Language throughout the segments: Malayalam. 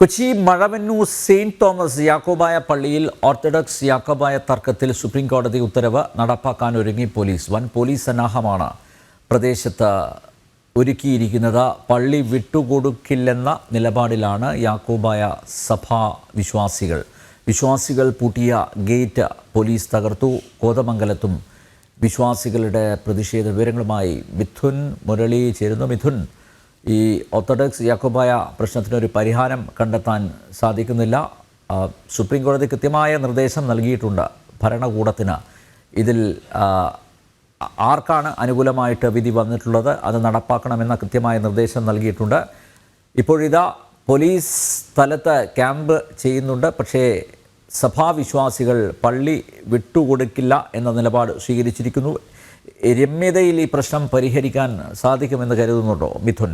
കൊച്ചി മഴവന്നൂർ സെയിന്റ് തോമസ് യാക്കോബായ പള്ളിയിൽ ഓർത്തഡോക്സ് യാക്കോബായ തർക്കത്തിൽ സുപ്രീം കോടതി ഉത്തരവ് നടപ്പാക്കാൻ ഒരുങ്ങി പോലീസ്. വൻ പോലീസ് സന്നാഹമാണ് പ്രദേശത്ത് ഒരുക്കിയിരിക്കുന്നത്. പള്ളി വിട്ടുകൊടുക്കില്ലെന്ന നിലപാടിലാണ് യാക്കോബായ സഭാ വിശ്വാസികൾ. വിശ്വാസികൾ പൂട്ടിയ ഗേറ്റ് പോലീസ് തകർത്തു. കോതമംഗലത്തും വിശ്വാസികളുടെ പ്രതിഷേധ വിവരങ്ങളുമായി മിഥുൻ മുരളി ചേരുന്നു. മിഥുൻ ഈ ഓർത്തഡോക്സ് യാക്കോബായ പ്രശ്നത്തിനൊരു പരിഹാരം കണ്ടെത്താൻ സാധിക്കുന്നില്ല. സുപ്രീം കോടതി കൃത്യമായ നിർദ്ദേശം നൽകിയിട്ടുണ്ട് ഭരണകൂടത്തിന്. ഇതിൽ ആർക്കാണ് അനുകൂലമായിട്ട് വിധി വന്നിട്ടുള്ളത് അത് നടപ്പാക്കണമെന്ന കൃത്യമായ നിർദ്ദേശം നൽകിയിട്ടുണ്ട്. ഇപ്പോഴിതാ പോലീസ് സ്ഥലത്ത് ക്യാമ്പ് ചെയ്യുന്നുണ്ട്. പക്ഷേ സഭാവിശ്വാസികൾ പള്ളി വിട്ടുകൊടുക്കില്ല എന്ന നിലപാട് സ്വീകരിച്ചിരിക്കുന്നു. രമ്യതയിൽ ഈ പ്രശ്നം പരിഹരിക്കാൻ സാധിക്കുമെന്ന് കരുതുന്നുണ്ടോ മിഥുൻ?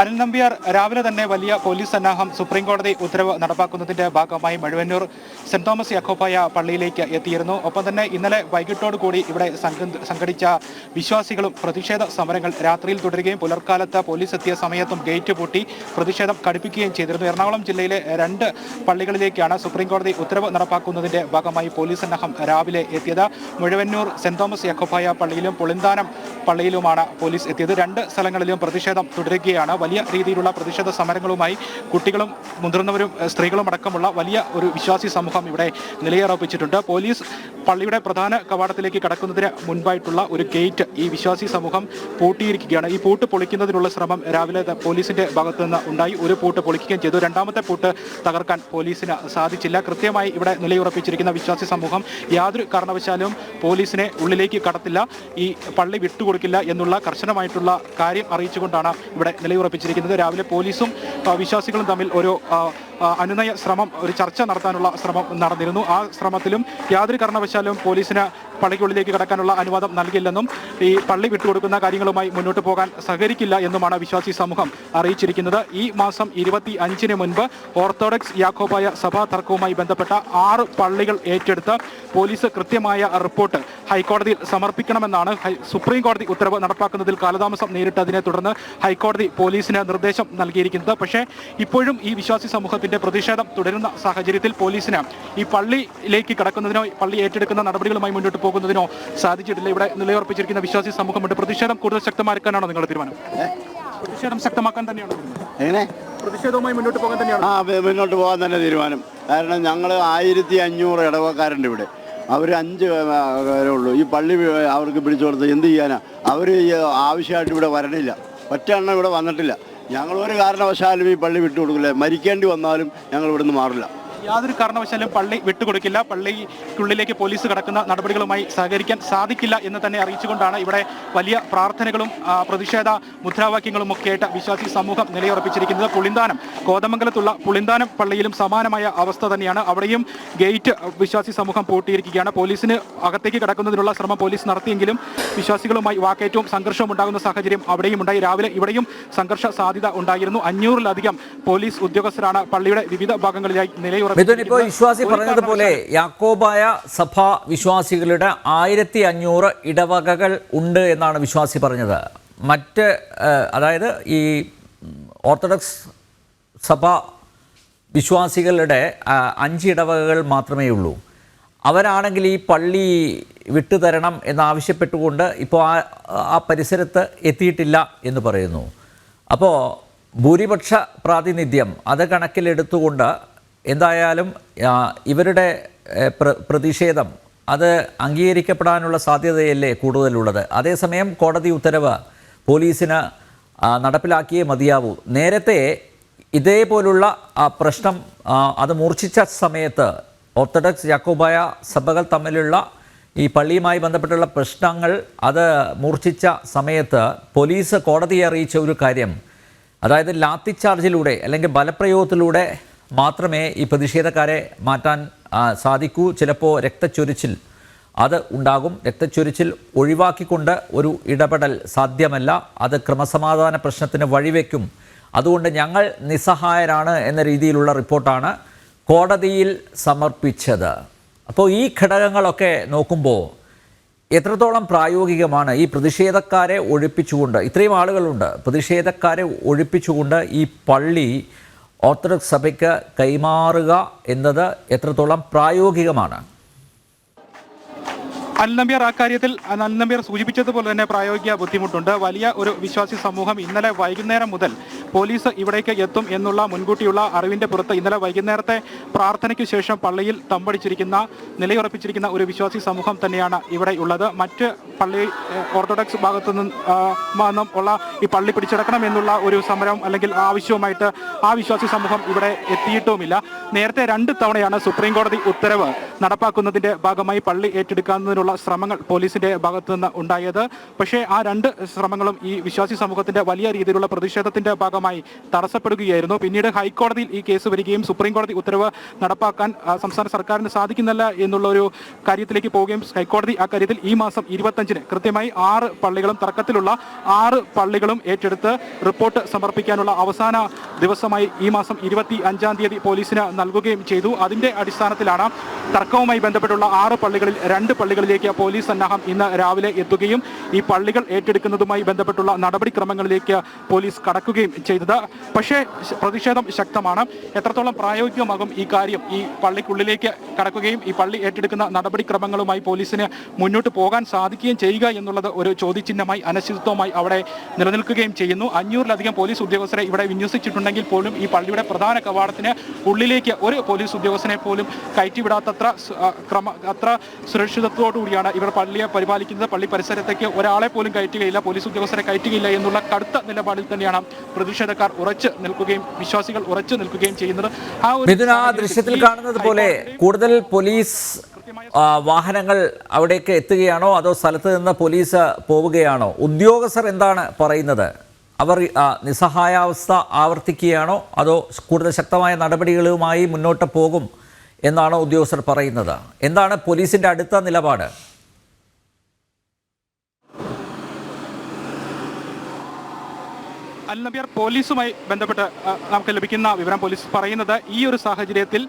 അനിൽ നമ്പ്യാർ രാവിലെ തന്നെ വലിയ പോലീസ് സന്നാഹം സുപ്രീംകോടതി ഉത്തരവ് നടപ്പാക്കുന്നതിന്റെ ഭാഗമായി മഴുവന്നൂർ സെന്റ് തോമസ് യക്കോപ്പായ പള്ളിയിലേക്ക് എത്തിയിരുന്നു. ഒപ്പം തന്നെ ഇന്നലെ വൈകിട്ടോടു കൂടി ഇവിടെ സംഘ- സംഘടിച്ച വിശ്വാസികളും പ്രതിഷേധ സമരങ്ങൾ രാത്രിയിൽ തുടരുകയും പുലർക്കാലത്ത് പോലീസ് എത്തിയ സമയത്തും ഗേറ്റ് പൂട്ടി പ്രതിഷേധം കടുപ്പിക്കുകയും ചെയ്തിരുന്നു. എറണാകുളം ജില്ലയിലെ രണ്ട് പള്ളികളിലേക്കാണ് സുപ്രീംകോടതി ഉത്തരവ് നടപ്പാക്കുന്നതിന്റെ ഭാഗമായി പോലീസ് സന്നാഹം രാവിലെ എത്തിയത്. മുഴുവന്നൂർ സെന്റ് തോമസ് യക്കോപ്പായ പള്ളിയിലും പുളിന്താനം പള്ളിയിലുമാണ് പോലീസ് എത്തിയത്. രണ്ട് സ്ഥലങ്ങളിലും പ്രതിഷേധം തുടരുകയാണ്. വലിയ രീതിയിലുള്ള പ്രതിഷേധ സമരങ്ങളുമായി കുട്ടികളും മുതിർന്നവരും സ്ത്രീകളും അടക്കമുള്ള വലിയ ഒരു വിശ്വാസി സമൂഹം ഇവിടെ നിലയുറപ്പിച്ചിട്ടുണ്ട്. പോലീസ് പള്ളിയുടെ പ്രധാന കവാടത്തിലേക്ക് കടക്കുന്നതിന് മുൻപായിട്ടുള്ള ഒരു ഗേറ്റ് ഈ വിശ്വാസി സമൂഹം പൂട്ടിയിരിക്കുകയാണ്. ഈ പൂട്ട് പൊളിക്കുന്നതിനുള്ള ശ്രമം രാവിലെ പോലീസിന്റെ ഭാഗത്തു നിന്ന് ഉണ്ടായി. ഒരു പൂട്ട് പൊളിക്കുകയും ചെയ്തു. രണ്ടാമത്തെ പൂട്ട് തകർക്കാൻ പോലീസിന് സാധിച്ചില്ല. കൃത്യമായി ഇവിടെ നിലയുറപ്പിച്ചിരിക്കുന്ന വിശ്വാസി സമൂഹം യാതൊരു കാരണവശാലും പോലീസിനെ ഉള്ളിലേക്ക് കടത്തില്ല. ഈ പള്ളി വിട്ടുകൊടുക്കില്ല എന്നുള്ള കർശനമായിട്ടുള്ള കാര്യം അറിയിച്ചുകൊണ്ടാണ് ഇവിടെ നിലയുറപ്പിച്ചിരിക്കുന്നത്. രാവിലെ പോലീസും വിശ്വാസികളും തമ്മിൽ ഒരു അനുനയ ശ്രമം ഒരു ചർച്ച നടത്താനുള്ള ശ്രമം നടന്നിരുന്നു. ആ ശ്രമത്തിലും യാതൊരു കാരണവശാലും പോലീസിന് പള്ളിക്കുള്ളിലേക്ക് കടക്കാനുള്ള അനുവാദം നൽകില്ലെന്നും ഈ പള്ളി വിട്ടുകൊടുക്കുന്ന കാര്യങ്ങളുമായി മുന്നോട്ട് പോകാൻ സഹകരിക്കില്ല എന്നുമാണ് വിശ്വാസി സമൂഹം അറിയിച്ചിരിക്കുന്നത്. ഈ മാസം ഇരുപത്തി അഞ്ചിന് മുൻപ് ഓർത്തഡോക്സ് യാക്കോബായ സഭാ തർക്കവുമായി ബന്ധപ്പെട്ട ആറ് പള്ളികൾ ഏറ്റെടുത്ത് പോലീസ് കൃത്യമായ റിപ്പോർട്ട് ഹൈക്കോടതിയിൽ സമർപ്പിക്കണമെന്നാണ് സുപ്രീം കോടതി ഉത്തരവ് നടപ്പാക്കുന്നതിൽ കാലതാമസം നേരിട്ടതിനെ തുടർന്ന് ഹൈക്കോടതി പോലീസിന് നിർദ്ദേശം നൽകിയിരിക്കുന്നത്. പക്ഷേ ഇപ്പോഴും ഈ വിശ്വാസി സമൂഹത്തിന്റെ പ്രതിഷേധം തുടരുന്ന സാഹചര്യത്തിൽ പോലീസിന് ഈ പള്ളിയിലേക്ക് കടക്കുന്നതിനോ പള്ളി ഏറ്റെടുക്കുന്ന നടപടികളുമായി മുന്നോട്ട് പോകുന്നതിനോ സാധിച്ചിട്ടില്ല. ഇവിടെ നിലയുറപ്പിച്ചിരിക്കുന്ന വിശ്വാസി സമൂഹമുണ്ട്. പ്രതിഷേധം കൂടുതൽ ശക്തമാക്കാനാണോ നിങ്ങളുടെ തീരുമാനം? പ്രതിഷേധം ശക്തമാക്കാൻ തന്നെയാണ്? എങ്ങനെ? പ്രതിഷേധവുമായി മുന്നോട്ട് പോകാൻ തന്നെയാണ്? ആ മുന്നോട്ട് പോകാൻ തന്നെ തീരുമാനം. കാരണം ഞങ്ങൾ ആയിരത്തി അഞ്ഞൂറ് ഇടവക്കാരുണ്ട് ഇവിടെ. അവർ അഞ്ച് പേരേ ഉള്ളൂ. ഈ പള്ളി അവർക്ക് പിടിച്ചു കൊടുത്ത് എന്ത് ചെയ്യാനാ? അവർ ആവശ്യമായിട്ട് ഇവിടെ വരണില്ല. ഒറ്റ എണ്ണം ഇവിടെ വന്നിട്ടില്ല. ഞങ്ങൾ ഒരു കാരണവശാലും ഈ പള്ളി വിട്ടുകൊടുക്കില്ല. മരിക്കേണ്ടി വന്നാലും ഞങ്ങൾ ഇവിടുന്ന് മാറില്ല. യാതൊരു കാരണവശാലും പള്ളി വിട്ടുകൊടുക്കില്ല. പള്ളിക്കുള്ളിലേക്ക് പോലീസ് കടക്കുന്ന നടപടികളുമായി സഹകരിക്കാൻ സാധിക്കില്ല എന്ന് തന്നെ അറിയിച്ചുകൊണ്ടാണ് ഇവിടെ വലിയ പ്രാർത്ഥനകളും പ്രതിഷേധ മുദ്രാവാക്യങ്ങളും ഒക്കെ ആയിട്ട് വിശ്വാസി സമൂഹം നിലയുറപ്പിച്ചിരിക്കുന്നത്. പുളിന്താനം കോതമംഗലത്തുള്ള പുളിന്താനം പള്ളിയിലും സമാനമായ അവസ്ഥ തന്നെയാണ്. അവിടെയും ഗേറ്റ് വിശ്വാസി സമൂഹം പൂട്ടിയിരിക്കുകയാണ്. പോലീസിന് അകത്തേക്ക് കടക്കുന്നതിനുള്ള ശ്രമം പോലീസ് നടത്തിയെങ്കിലും വിശ്വാസികളുമായി വാക്കേറ്റവും സംഘർഷവും ഉണ്ടാകുന്ന സാഹചര്യം അവിടെയും ഉണ്ടായി രാവിലെ ഇവിടെയും സംഘർഷ സാധ്യത ഉണ്ടായിരുന്നു. അഞ്ഞൂറിലധികം പോലീസ് ഉദ്യോഗസ്ഥരാണ് പള്ളിയുടെ വിവിധ ഭാഗങ്ങളിലായി മിഥുൻ ഇപ്പോൾ. വിശ്വാസി പറഞ്ഞതുപോലെ യാക്കോബായ സഭ വിശ്വാസികളുടെ ആയിരത്തി അഞ്ഞൂറ് ഇടവകകൾ ഉണ്ട് എന്നാണ് വിശ്വാസി പറഞ്ഞത്. മറ്റ് അതായത് ഈ ഓർത്തഡോക്സ് സഭ വിശ്വാസികളുടെ അഞ്ച് ഇടവകകൾ മാത്രമേ ഉള്ളൂ. അവരാണെങ്കിൽ ഈ പള്ളി വിട്ടുതരണം എന്നാവശ്യപ്പെട്ടുകൊണ്ട് ഇപ്പോൾ ആ ആ പരിസരത്ത് എത്തിയിട്ടില്ല എന്ന് പറയുന്നു. അപ്പോൾ ഭൂരിപക്ഷ പ്രാതിനിധ്യം അത് കണക്കിലെടുത്തുകൊണ്ട് എന്തായാലും ഇവരുടെ പ്ര- പ്രതിഷേധം അത് അംഗീകരിക്കപ്പെടാനുള്ള സാധ്യതയല്ലേ കൂടുതലുള്ളത്. അതേസമയം കോടതി ഉത്തരവ് പോലീസിന് നടപ്പിലാക്കിയേ മതിയാവൂ. നേരത്തെ ഇതേപോലുള്ള പ്രശ്നം അത് മൂർച്ഛിച്ച സമയത്ത് ഓർത്തഡോക്സ് യാക്കോബായ സഭകൾ തമ്മിലുള്ള ഈ പള്ളിയുമായി ബന്ധപ്പെട്ടുള്ള പ്രശ്നങ്ങൾ അത് മൂർച്ഛിച്ച സമയത്ത് പോലീസ് കോടതിയെ അറിയിച്ച ഒരു കാര്യം അതായത് ലാത്തി ചാർജിലൂടെ അല്ലെങ്കിൽ ബലപ്രയോഗത്തിലൂടെ മാത്രമേ ഈ പ്രതിഷേധക്കാരെ മാറ്റാൻ സാധിക്കൂ. ചിലപ്പോൾ രക്തച്ചൊരിച്ചിൽ അത് ഉണ്ടാകും. രക്തച്ചൊരിച്ചിൽ ഒഴിവാക്കിക്കൊണ്ട് ഒരു ഇടപെടൽ സാധ്യമല്ല. അത് ക്രമസമാധാന പ്രശ്നത്തിന് വഴിവെക്കും. അതുകൊണ്ട് ഞങ്ങൾ നിസ്സഹായരാണ് എന്ന രീതിയിലുള്ള റിപ്പോർട്ടാണ് കോടതിയിൽ സമർപ്പിച്ചത്. അപ്പോൾ ഈ ഘടകങ്ങളൊക്കെ നോക്കുമ്പോൾ എത്രത്തോളം പ്രായോഗികമാണ് ഈ പ്രതിഷേധക്കാരെ ഒഴിപ്പിച്ചുകൊണ്ട്? ഇത്രയും ആളുകളുണ്ട്. പ്രതിഷേധക്കാരെ ഒഴിപ്പിച്ചുകൊണ്ട് ഈ പള്ളി ഓർത്തഡോക്സ് സഭയ്ക്ക് കൈമാറുക എന്നത് എത്രത്തോളം പ്രായോഗികമാണ്? അൽനമ്പ്യർ അക്കാര്യത്തിൽ അൽനമ്പ്യർ സൂചിപ്പിച്ചതുപോലെ തന്നെ പ്രായോഗിക ബുദ്ധിമുട്ടുണ്ട്. വലിയ ഒരു വിശ്വാസി സമൂഹം ഇന്നലെ വൈകുന്നേരം മുതൽ പോലീസ് ഇവിടേക്ക് എത്തും എന്നുള്ള മുൻകൂട്ടിയുള്ള അറിവിന്റെ പുറത്ത് ഇന്നലെ വൈകുന്നേരത്തെ പ്രാർത്ഥനയ്ക്ക് ശേഷം പള്ളിയിൽ തമ്പടിച്ചിരിക്കുന്ന നിലയുറപ്പിച്ചിരിക്കുന്ന ഒരു വിശ്വാസി സമൂഹം തന്നെയാണ് ഇവിടെ ഉള്ളത്. മറ്റ് പള്ളി ഓർത്തഡോക്സ് ഭാഗത്തു നിന്നും ഉള്ള ഈ പള്ളി പിടിച്ചെടുക്കണം എന്നുള്ള ഒരു സമരം അല്ലെങ്കിൽ ആവശ്യവുമായിട്ട് ആ വിശ്വാസി സമൂഹം ഇവിടെ എത്തിയിട്ടുമില്ല. നേരത്തെ രണ്ട് തവണയാണ് സുപ്രീം കോടതി ഉത്തരവ് നടപ്പാക്കുന്നതിന്റെ ഭാഗമായി പള്ളി ഏറ്റെടുക്കുന്നതിനുള്ള ശ്രമങ്ങൾ പോലീസിന്റെ ഭാഗത്തു നിന്ന് ഉണ്ടായത്. പക്ഷേ ആ രണ്ട് ശ്രമങ്ങളും ഈ വിശ്വാസി സമൂഹത്തിന്റെ വലിയ രീതിയിലുള്ള പ്രതിഷേധത്തിന്റെ ഭാഗമായി തടസ്സപ്പെടുകയായിരുന്നു. പിന്നീട് ഹൈക്കോടതിയിൽ ഈ കേസ് വരികയും സുപ്രീം കോടതി ഉത്തരവ് നടപ്പാക്കാൻ സംസ്ഥാന സർക്കാരിന് സാധിക്കുന്നില്ല എന്നുള്ള ഒരു കാര്യത്തിലേക്ക് പോവുകയും ഹൈക്കോടതി ആ കാര്യത്തിൽ ഈ മാസം ഇരുപത്തഞ്ചിന് കൃത്യമായി ആറ് പള്ളികളും തർക്കത്തിലുള്ള ആറ് പള്ളികളും ഏറ്റെടുത്ത് റിപ്പോർട്ട് സമർപ്പിക്കാനുള്ള അവസാന ദിവസമായി ഈ മാസം ഇരുപത്തി അഞ്ചാം തീയതി പോലീസിന് നൽകുകയും ചെയ്തു. അതിന്റെ അടിസ്ഥാനത്തിലാണ് തർക്കവുമായി ബന്ധപ്പെട്ടുള്ള ആറ് പള്ളികളിൽ രണ്ട് പള്ളികളിലേക്ക് പോലീസ് സന്നാഹം ഇന്ന് രാവിലെ എത്തുകയും ഈ പള്ളികൾ ഏറ്റെടുക്കുന്നതുമായി ബന്ധപ്പെട്ടുള്ള നടപടിക്രമങ്ങളിലേക്ക് പോലീസ് കടക്കുകയും ചെയ്തത്. പക്ഷേ പ്രതിഷേധം ശക്തമാണ്. എത്രത്തോളം പ്രായോഗികമാകും ഈ കാര്യം? ഈ പള്ളിക്കുള്ളിലേക്ക് കടക്കുകയും ഈ പള്ളി ഏറ്റെടുക്കുന്ന നടപടിക്രമങ്ങളുമായി പോലീസിന് മുന്നോട്ട് പോകാൻ സാധിക്കുകയും ചെയ്യുക എന്നുള്ളത് ഒരു ചോദ്യചിഹ്നമായി അനിശ്ചിതത്വമായി അവിടെ നിലനിൽക്കുകയും ചെയ്യുന്നു. അഞ്ഞൂറിലധികം പോലീസ് ഉദ്യോഗസ്ഥരെ ഇവിടെ വിന്യസിച്ചിട്ടുണ്ടെങ്കിൽ പോലും ഈ പള്ളിയുടെ പ്രധാന കവാടത്തിന് ഉള്ളിലേക്ക് ഒരു പോലീസ് ഉദ്യോഗസ്ഥനെ പോലും കയറ്റിവിടാത്തത്ര ക്രമ അത്ര സുരക്ഷിതത്വത്തോടു കൂടിയാണ് ഇവർ പള്ളിയെ പരിപാലിക്കുന്നത്. പള്ളി പരിസരത്തേക്ക് ഒരാളെ പോലും കയറ്റുകയില്ല പോലീസ് ഉദ്യോഗസ്ഥരെ കയറ്റുകയില്ല എന്നുള്ള കടുത്ത നിലപാടിൽ തന്നെയാണ് പ്രതിഷേധക്കാർ ഉറച്ചു നിൽക്കുകയും വിശ്വാസികൾ ഉറച്ചു നിൽക്കുകയും ചെയ്യുന്നത് ആ ഒരു മിഥുന ദൃശ്യത്തിൽ കാണുന്നത് പോലെ കൂടുതൽ പോലീസ് വാഹനങ്ങൾ അവിടേക്ക് എത്തുകയാണോ അതോ സ്ഥലത്ത് നിന്ന് പോലീസ് പോവുകയാണോ? ഉദ്യോഗസ്ഥർ എന്താണ് പറയുന്നത്? അവർ നിസ്സഹായാവസ്ഥ ആവർത്തിക്കുകയാണോ അതോ കൂടുതൽ ശക്തമായ നടപടികളുമായി മുന്നോട്ട് പോകും എന്നാണോ ഉദ്യോഗസ്ഥർ പറയുന്നത്? എന്താണ് പോലീസിന്റെ അടുത്ത നിലപാട്? അൽനബിയാർ പോലീസുമായി ബന്ധപ്പെട്ട് നമുക്ക് ലഭിക്കുന്ന വിവരം പോലീസ് പറയുന്നത് ഈ ഒരു സാഹചര്യത്തിൽ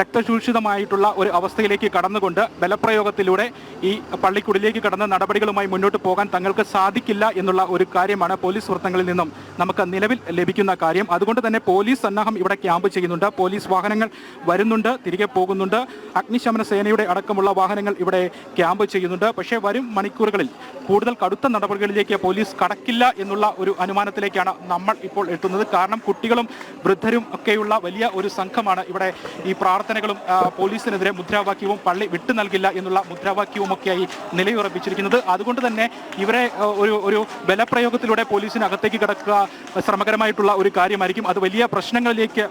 രക്തചൂഷിതമായിട്ടുള്ള ഒരു അവസ്ഥയിലേക്ക് കടന്നുകൊണ്ട് ബലപ്രയോഗത്തിലൂടെ ഈ പള്ളിക്കുടിലേക്ക് കടന്ന നടപടികളുമായി മുന്നോട്ട് പോകാൻ തങ്ങൾക്ക് സാധിക്കില്ല എന്നുള്ള ഒരു കാര്യമാണ് പോലീസ് വൃത്തങ്ങളിൽ നിന്നും നമുക്ക് നിലവിൽ ലഭിക്കുന്ന കാര്യം. അതുകൊണ്ട് തന്നെ പോലീസ് സന്നാഹം ഇവിടെ ക്യാമ്പ് ചെയ്യുന്നുണ്ട്. പോലീസ് വാഹനങ്ങൾ വരുന്നുണ്ട് തിരികെ പോകുന്നുണ്ട്. അഗ്നിശമന സേനയുടെ അടക്കമുള്ള വാഹനങ്ങൾ ഇവിടെ ക്യാമ്പ് ചെയ്യുന്നുണ്ട്. പക്ഷേ വരും മണിക്കൂറുകളിൽ കൂടുതൽ കടുത്ത നടപടികളിലേക്ക് പോലീസ് കടക്കില്ല എന്നുള്ള ഒരു അനുമാനത്തിലേക്കാണ് നമ്മൾ ഇപ്പോൾ എത്തുന്നത്. കാരണം കുട്ടികളും വൃദ്ധരും ഒക്കെയുള്ള വലിയ ഒരു സംഘമാണ് ഇവിടെ ഈ പ്രാർത്ഥനകളും പോലീസിനെതിരെ മുദ്രാവാക്യവും പള്ളി വിട്ടു നൽകില്ല എന്നുള്ള മുദ്രാവാക്യവും ഒക്കെയായി നിലയുറപ്പിച്ചിരിക്കുന്നത്. അതുകൊണ്ട് തന്നെ ഇവരെ ഒരു ഒരു ബലപ്രയോഗത്തിലൂടെ പോലീസിന് അകത്തേക്ക് കിടക്കുക ശ്രമകരമായിട്ടുള്ള ഒരു കാര്യമായിരിക്കും. അത് വലിയ പ്രശ്നങ്ങളിലേക്ക്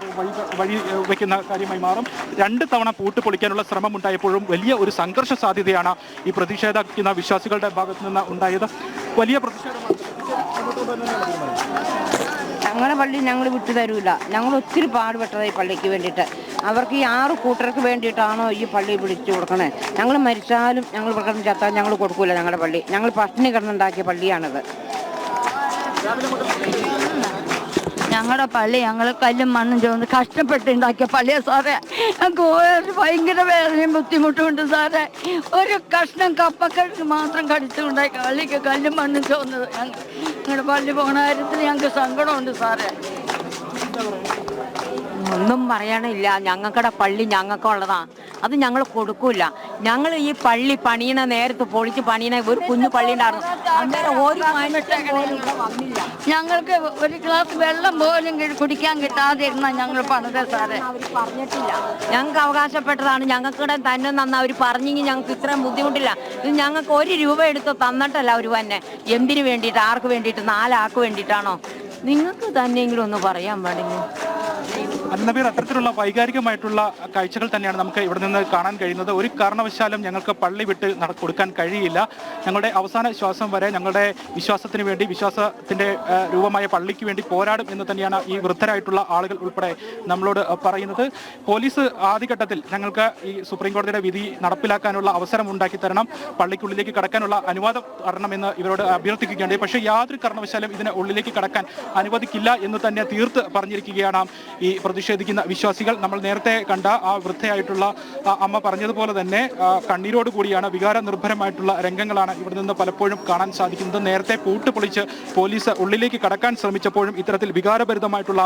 വഴി വെക്കുന്ന കാര്യമായി മാറും. രണ്ട് തവണ പൂട്ട് പൊളിക്കാനുള്ള ശ്രമം ഉണ്ടായപ്പോഴും വലിയ ഒരു സംഘർഷ സാധ്യതയാണ് ഈ പ്രതിഷേധിക്കുന്ന വിശ്വാസികളുടെ ഭാഗത്തു നിന്ന് ഉണ്ടായത്. വലിയ പ്രതിഷേധമാണ്. ഞങ്ങളുടെ പള്ളി ഞങ്ങൾ വിട്ടു തരൂല. ഞങ്ങൾ ഒത്തിരി പാടുപെട്ടതാണ് ഈ പള്ളിക്ക് വേണ്ടിയിട്ട്. അവർക്ക് ഈ ആറ് കൂട്ടർക്ക് വേണ്ടിയിട്ടാണോ ഈ പള്ളി പിടിച്ചു കൊടുക്കണേ. ഞങ്ങൾ മരിച്ചാലും ഞങ്ങൾ പ്രകടനം ചത്താൽ ഞങ്ങൾ കൊടുക്കൂല ഞങ്ങളുടെ പള്ളി. ഞങ്ങൾ പട്ടിണി കിടന്നുണ്ടാക്കിയ പള്ളിയാണത്. ഞങ്ങളുടെ പള്ളി ഞങ്ങൾ കല്ലും മണ്ണും ചോദിച്ച് കഷ്ടപ്പെട്ട് ഉണ്ടാക്കിയ പള്ളിയാ സാറേ. ഞങ്ങൾക്ക് ഒരു ഭയങ്കര വേദനയും ബുദ്ധിമുട്ടുമുണ്ട് സാറേ. ഒരു കഷ്ണം കപ്പക്കഴുക്ക് മാത്രം കടിച്ചുണ്ടാക്കി പള്ളിക്ക് കല്ലും മണ്ണും ചോദിച്ചത് ഞങ്ങൾ പള്ളി പോണ കാര്യത്തിൽ ഞങ്ങൾക്ക് സങ്കടമുണ്ട് സാറേ. ഒന്നും പറയാനില്ല. ഞങ്ങൾക്കടെ പള്ളി ഞങ്ങൾക്കുള്ളതാ. അത് ഞങ്ങൾ കൊടുക്കൂല. ഞങ്ങൾ ഈ പള്ളി പണിയണ നേരത്ത് പൊളിച്ച് പണിയണ ഒരു കുഞ്ഞു പള്ളി ഉണ്ടായിരുന്നു. അന്നേരം ഒരു മനുഷ്യൻ പോലും ഇവിടെ വന്നില്ല. ഞങ്ങൾക്ക് ഒരു ഗ്ലാസ് വെള്ളം പോലും കി- കുടിക്കാൻ കിട്ടാതിരുന്ന ഞങ്ങൾ പണിത സാറേ. അവർ പറഞ്ഞിട്ടില്ല. ഞങ്ങൾക്ക് അവകാശപ്പെട്ടതാണ്. ഞങ്ങൾക്കിടെ തന്നെ നന്ന അവർ പറഞ്ഞെങ്കിൽ ഞങ്ങൾക്ക് ഇത്രയും ബുദ്ധിമുട്ടില്ല. ഇത് ഞങ്ങൾക്ക് ഒരു രൂപ എടുത്ത് തന്നിട്ടല്ല അവർ തന്നെ എന്തിനു വേണ്ടിയിട്ട്? ആർക്ക് വേണ്ടിയിട്ട്? നാലാൾക്ക് വേണ്ടിയിട്ടാണോ? നിങ്ങൾക്ക് തന്നെയെങ്കിലും ഒന്ന് പറയാൻ പാടില്ല? അന്നബീർ അത്തരത്തിലുള്ള വൈകാരികമായിട്ടുള്ള കാഴ്ചകൾ തന്നെയാണ് നമുക്ക് ഇവിടെ നിന്ന് കാണാൻ കഴിയുന്നത്. ഒരു കാരണവശാലും ഞങ്ങൾക്ക് പള്ളി വിട്ട് കൊടുക്കാൻ കഴിയില്ല. ഞങ്ങളുടെ അവസാന ശ്വാസം വരെ ഞങ്ങളുടെ വിശ്വാസത്തിന് വേണ്ടി വിശ്വാസത്തിന്റെ രൂപമായ പള്ളിക്ക് വേണ്ടി പോരാടും എന്ന് തന്നെയാണ് ഈ വൃദ്ധരായിട്ടുള്ള ആളുകൾ ഉൾപ്പെടെ നമ്മളോട് പറയുന്നത്. പോലീസ് ആദ്യഘട്ടത്തിൽ ഞങ്ങൾക്ക് ഈ സുപ്രീം കോടതിയുടെ വിധി നടപ്പിലാക്കാനുള്ള അവസരം ഉണ്ടാക്കി തരണം. പള്ളിക്കുള്ളിലേക്ക് കടക്കാനുള്ള അനുവാദം തരണമെന്ന് ഇവരോട് അഭ്യർത്ഥിക്കുകയുണ്ട് പക്ഷേ യാതൊരു കാരണവശാലും ഇതിനെ ഉള്ളിലേക്ക് കടക്കാൻ അനുവദിക്കില്ല എന്ന് തന്നെ തീർത്ത് പറഞ്ഞിരിക്കുകയാണ് ഈ പ്രതിഷേധ. പ്രതിഷേധിക്കുന്ന വിശ്വാസികൾ നമ്മൾ നേരത്തെ കണ്ട ആ വൃദ്ധയായിട്ടുള്ള അമ്മ പറഞ്ഞതുപോലെ തന്നെ കണ്ണീരോട് കൂടിയാണ് വികാര നിർഭരമായിട്ടുള്ള രംഗങ്ങളാണ് ഇവിടെ നിന്ന് പലപ്പോഴും കാണാൻ സാധിക്കുന്നത്. നേരത്തെ പൂട്ട് പൊളിച്ച് പോലീസ് ഉള്ളിലേക്ക് കടക്കാൻ ശ്രമിച്ചപ്പോഴും ഇത്തരത്തിൽ വികാരഭരിതമായിട്ടുള്ള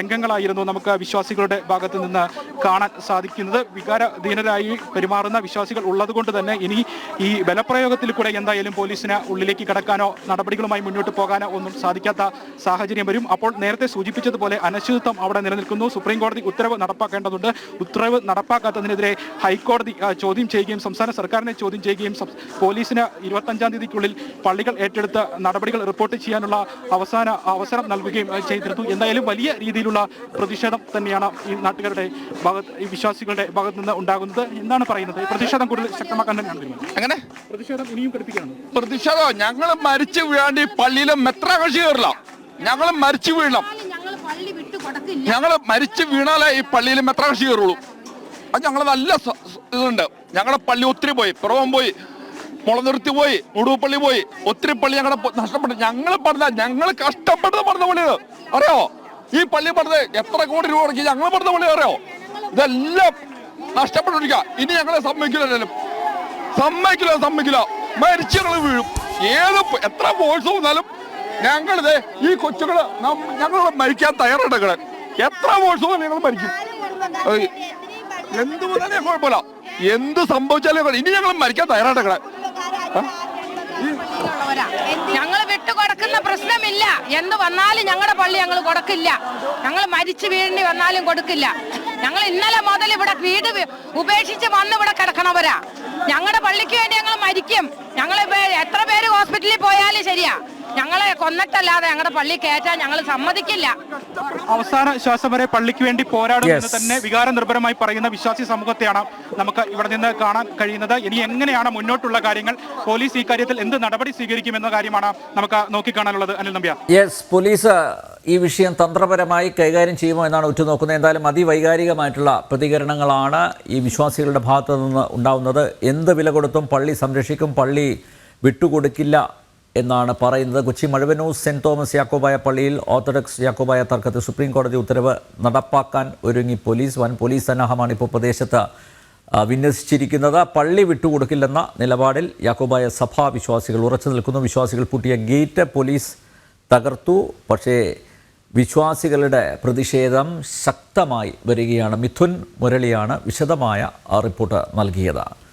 രംഗങ്ങളായിരുന്നു നമുക്ക് വിശ്വാസികളുടെ ഭാഗത്ത് നിന്ന് കാണാൻ സാധിക്കുന്നത്. വികാരധീനരായി പെരുമാറുന്ന വിശ്വാസികൾ ഉള്ളതുകൊണ്ട് തന്നെ ഇനി ഈ ബലപ്രയോഗത്തിൽ കൂടെ എന്തായാലും പോലീസിന് ഉള്ളിലേക്ക് കടക്കാനോ നടപടികളുമായി മുന്നോട്ട് പോകാനോ ഒന്നും സാധിക്കാത്ത സാഹചര്യം വരും. അപ്പോൾ നേരത്തെ സൂചിപ്പിച്ചതുപോലെ അനിശ്ചിതത്വം അവിടെ നിലനിൽക്കുന്നു. സുപ്രീം കോടതി ഉത്തരവ് നടപ്പാക്കേണ്ടതുണ്ട്. ഉത്തരവ് നടപ്പാക്കാത്തതിനെതിരെ ഹൈക്കോടതി ചോദ്യം ചെയ്യുകയും സംസ്ഥാന സർക്കാരിനെ ചോദ്യം ചെയ്യുകയും പോലീസിന് ഇരുപത്തഞ്ചാം തീയതിക്കുള്ളിൽ പള്ളികൾ ഏറ്റെടുത്ത് നടപടികൾ റിപ്പോർട്ട് ചെയ്യാനുള്ള അവസാന അവസരം നൽകുകയും ചെയ്തിരുന്നു. എന്തായാലും വലിയ രീതിയിലുള്ള പ്രതിഷേധം തന്നെയാണ് ഈ നാട്ടുകാരുടെ ഭാഗത്ത് ഈ വിശ്വാസികളുടെ ഭാഗത്ത് നിന്ന് ഉണ്ടാകുന്നത്. എന്താണ് പറയുന്നത്? പ്രതിഷേധം കൂടുതൽ ശക്തമാക്കാൻ തന്നെയാണ് അങ്ങനെ പ്രതിഷേധം ഇനിയും പ്രതിഷേധം ഞങ്ങൾ മരിച്ചു വീഴാണ്ട് ഈ പള്ളിയിലെ മെത്ര കക്ഷി കയറില്ല ഞങ്ങൾ മരിച്ചു വീഴണം. ഞങ്ങൾ മരിച്ചു വീണാലേ ഈ പള്ളിയിൽ എത്ര കക്ഷി കയറുള്ളൂ. അത് ഞങ്ങൾ നല്ല ഇതുണ്ട്. ഞങ്ങളുടെ പള്ളി ഒത്തിരി പോയി. പിറവം പോയി. മുളനിർത്തി പോയി. മുടുവപ്പള്ളി പോയി. ഒത്തിരി പള്ളി ഞങ്ങളുടെ നഷ്ടപ്പെട്ടു. ഞങ്ങൾ പറഞ്ഞ ഞങ്ങൾ കഷ്ടപ്പെട്ടത് പറഞ്ഞ പള്ളിയത് അറിയോ? ഈ പള്ളി പറഞ്ഞത് എത്ര കോടി രൂപ മുടക്കി ഞങ്ങൾ പറഞ്ഞ പള്ളി അറിയോ? ഇതെല്ലാം നഷ്ടപ്പെട്ടിരിക്കുക ഇനി ഞങ്ങളെ സമ്മതിക്കില്ല സമ്മതിക്കില്ല സമ്മതിക്കില്ല. മരിച്ചു വീഴും. ഏത് എത്ര ഫോഴ്സ് വന്നാലും ഞങ്ങളിത് ഈ കൊച്ചുകൾ ഞങ്ങൾ മരിക്കാൻ തയ്യാറെടുക്കണ എത്ര നിങ്ങൾ ഞങ്ങൾ മരിക്കും. എന്ത് മുതലേ കുഴപ്പമില്ല. എന്ത് സംഭവിച്ചാലും. ഇനി ഞങ്ങൾ മരിക്കാൻ തയ്യാറെടുക്കണ ഞങ്ങൾ വിട്ടുകൊടുക്കുന്ന പ്രശ്നമില്ല. എന്ത് വന്നാലും ഞങ്ങളുടെ പള്ളി ഞങ്ങൾ കൊടുക്കില്ല. ഞങ്ങൾ മരിച്ചു വീഴേണ്ടി വന്നാലും കൊടുക്കില്ല. ഞങ്ങൾ ഇന്നലെ മുതൽ ഇവിടെ വീട് ഉപേക്ഷിച്ച് വന്ന് ഇവിടെ കിടക്കണവരാ. ഞങ്ങളുടെ പള്ളിക്ക് വേണ്ടി ഞങ്ങൾ മരിക്കും. ഞങ്ങൾ എത്ര പേര് ഹോസ്പിറ്റലിൽ പോയാലും ശരിയാ. ഞങ്ങളെ കൊന്നിട്ടല്ലാതെ ഞങ്ങളുടെ പള്ളി കയറ്റാൻ ഞങ്ങൾ സമ്മതിക്കില്ല. അവസാന ശ്വാസം വരെ പള്ളിക്ക് വേണ്ടി പോരാടും എന്ന് തന്നെ വികാര നിർഭരമായി പറയുന്ന വിശ്വാസി സമൂഹത്തെയാണ് നമുക്ക് ഇവിടെ നിന്ന് കാണാൻ കഴിയുന്നത്. ഇനി എങ്ങനെയാണ് മുന്നോട്ടുള്ള കാര്യങ്ങൾ? പോലീസ് ഈ കാര്യത്തിൽ എന്ത് നടപടി സ്വീകരിക്കുമെന്ന കാര്യമാണ് നമുക്ക് നോക്കിക്കാണാനുള്ളത്. അനിൽ നമ്പ്യ യെസ് പോലീസ് ഈ വിഷയം തന്ത്രപരമായി കൈകാര്യം ചെയ്യുമോ എന്നാണ് ഉറ്റുനോക്കുന്നത്. എന്തായാലും അതിവൈകാരികമായിട്ടുള്ള പ്രതികരണങ്ങളാണ് ഈ വിശ്വാസികളുടെ ഭാഗത്തു നിന്ന് ഉണ്ടാവുന്നത്. എന്ത് വില കൊടുത്തും പള്ളി സംരക്ഷിക്കും പള്ളി വിട്ടുകൊടുക്കില്ല എന്നാണ് പറയുന്നത്. കൊച്ചി മഴവനൂർ സെന്റ് തോമസ് യാക്കോബായ പള്ളിയിൽ ഓർത്തഡോക്സ് യാക്കോബായ തർക്കത്തിൽ സുപ്രീം കോടതി ഉത്തരവ് നടപ്പാക്കാൻ ഒരുങ്ങി പോലീസ്. വൻ പോലീസ് സന്നാഹമാണ് ഇപ്പോൾ പ്രദേശത്ത് വിന്യസിച്ചിരിക്കുന്നത്. പള്ളി വിട്ടുകൊടുക്കില്ലെന്ന നിലപാടിൽ യാക്കോബായ സഭാ വിശ്വാസികൾ ഉറച്ചു നിൽക്കുന്നു. വിശ്വാസികൾ പൂട്ടിയ ഗേറ്റ് പോലീസ് തകർത്തു. പക്ഷേ വിശ്വാസികളുടെ പ്രതിഷേധം ശക്തമായി വരികയാണ്. മിഥുൻ മുരളിയാണ് വിശദമായ റിപ്പോർട്ട് നൽകിയത്.